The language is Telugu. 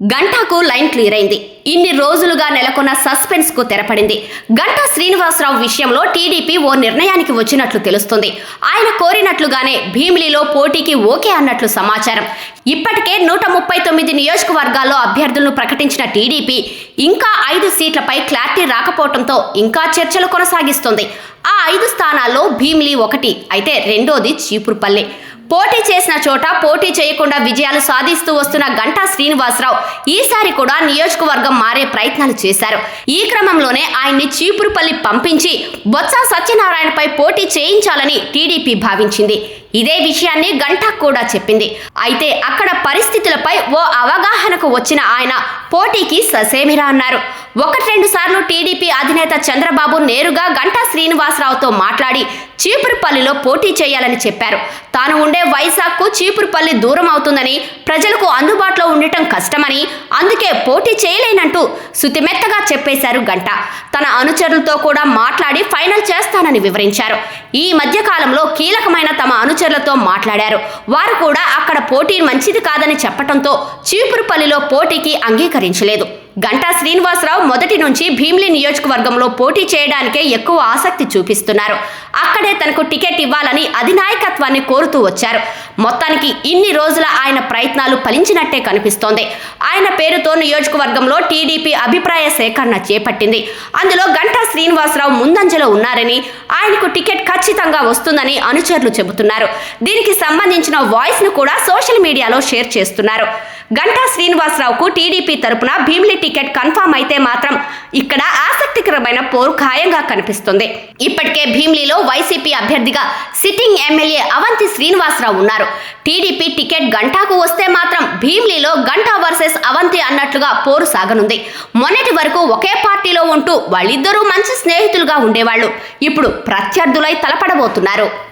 గంటాకు లైన్ క్లియర్ అయింది. ఇన్ని రోజులుగా నెలకొన్న సస్పెన్స్కు తెరపడింది. గంటా శ్రీనివాసరావు విషయంలో టీడీపీ ఓ నిర్ణయానికి వచ్చినట్లు తెలుస్తుంది. ఆయన కోరినట్లుగానే భీమిలిలో పోటీకి ఓకే అన్నట్లు సమాచారం. ఇప్పటికే నూట ముప్పై తొమ్మిది నియోజకవర్గాల్లో అభ్యర్థులను ప్రకటించిన టీడీపీ ఇంకా ఐదు సీట్లపై క్లారిటీ రాకపోవడంతో ఇంకా చర్చలు కొనసాగిస్తుంది. ఆ ఐదు స్థానాల్లో భీమిలి ఒకటి అయితే రెండోది చీపురుపల్లి. పోటీ చేసిన చోట పోటీ చేయకుండా విజయాలు సాధిస్తూ వస్తున్న గంటా శ్రీనివాసరావు ఈసారి కూడా నియోజకవర్గం మారే ప్రయత్నాలు చేశారు. ఈ క్రమంలోనే ఆయన్ని చీపురుపల్లి పంపించి బొత్స సత్యనారాయణపై పోటీ చేయించాలని టీడీపీ భావించింది. ఇదే విషయాన్ని గంటా కూడా చెప్పింది. అయితే అక్కడ పరిస్థితులపై ఓ అవగాహనకు వచ్చిన ఆయన పోటీకి ససేమిరా అన్నారు. ఒకటి రెండు సార్లు టీడీపీ అధినేత చంద్రబాబు నేరుగా గంటా శ్రీనివాసరావుతో మాట్లాడి చీపురుపల్లిలో పోటీ చేయాలని చెప్పారు. తాను ఉండే వైజాగ్కు చీపురుపల్లి దూరం అవుతుందని ప్రజలకు అందుబాటులో ఉండటం కష్టమని అందుకే పోటీ చేయలేనంటూ శుతిమెత్తగా చెప్పేశారు గంట తన అనుచరులతో కూడా మాట్లాడి ఫైనల్ చేస్తానని వివరించారు. ఈ మధ్యకాలంలో కీలకమైన తమ అనుచరులతో మాట్లాడారు. వారు కూడా అక్కడ పోటీ మంచిది కాదని చెప్పడంతో చీపురుపల్లిలో పోటీకి అంగీకరించలేదు. గంటా శ్రీనివాసరావు మొదటి నుంచి భీమ్లి నియోజకవర్గంలో పోటీ చేయడానికే ఎక్కువ ఆసక్తి చూపిస్తున్నారు. అక్కడే తనకు టికెట్ ఇవ్వాలని అధినాయకత్వాన్ని కోరుతూ వచ్చారు. మొత్తానికి ఇన్ని రోజుల ఆయన ప్రయత్నాలు ఫలించినట్టే కనిపిస్తోంది. ఆయన పేరుతో నియోజకవర్గంలో టీడీపీ అభిప్రాయ సేకరణ చేపట్టింది. అందులో గంటా శ్రీనివాసరావు ముందంజలో ఉన్నారని ఆయనకు టికెట్ ఖచ్చితంగా వస్తుందని అనుచరులు చెబుతున్నారు. దీనికి సంబంధించిన వాయిస్ను కూడా సోషల్ మీడియాలో షేర్ చేస్తున్నారు. గంటా శ్రీనివాసరావుకు టీడీపీ తరపున భీమిలి టికెట్ కన్ఫామ్ అయితే మాత్రం ఇక్కడ ఆసక్తికరమైన పోరు ఖాయంగా కనిపిస్తుంది. ఇప్పటికే భీమిలిలో వైసీపీ అభ్యర్థిగా సిట్టింగ్ ఎమ్మెల్యే అవంతి శ్రీనివాసరావు ఉన్నారు. టీడీపీ టికెట్ గంటాకు వస్తే మాత్రం భీమిలిలో గంటా వర్సెస్ అవంతి అన్నట్లుగా పోరు సాగనుంది. మొన్నటి వరకు ఒకే పార్టీలో ఉంటూ వాళ్ళిద్దరూ మంచి స్నేహితులుగా ఉండేవాళ్ళు. ఇప్పుడు ప్రత్యర్థులై తలపడబోతున్నారు.